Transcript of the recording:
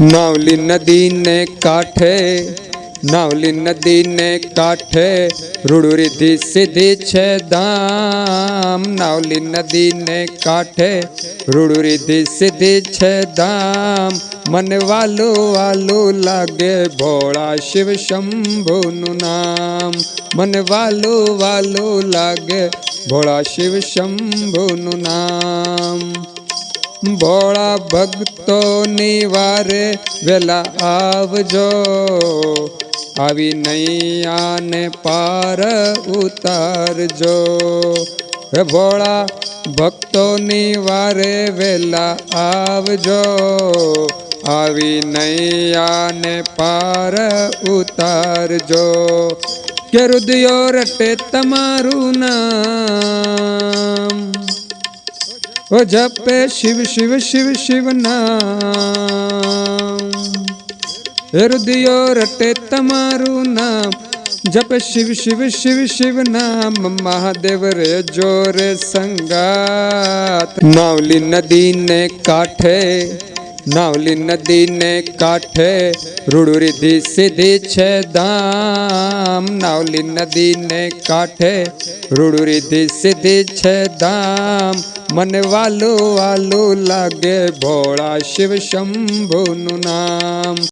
નાવલી નદીને કાંઠે, નાવલી નદીને કાંઠે રૂડુરીથી સીધી છે ધામ. નાવલી નદીને કાંઠે રૂડુરીથી સીધી છે ધામ. મને વાલું વાલું લાગે ભોળા શિવ શંભુનું નામ. મને વાલું વાલું લાગે ભોળા શિવ શંભુનું નામ. ભોળા ભક્તોની વારે વેલા આવજો. આવી નૈયાને પાર ઉતારજો. હે ભોળા ભક્તોની વારે વેલા આવજો. આવી નૈયાને પાર ઉતારજો. કે હૃદયો રટે તમારું નામ. જપે શિવ શિવ શિવ શિવ નામ હૃદયો રટે તમારું નામ જપે શિવ શિવ શિવ શિવ નામ મહાદેવ રે જોરે સંગાત નાવલી નદીને કાંઠે નાવલી નદીને કાંઠે રૂડુરીધી સીધી છે ધામ નાવલી નદીને કાંઠે રૂડુરીધી સીધી છે ધામ મને વાલું વાલું લાગે ભોળા શિવ શંભુનું નામ.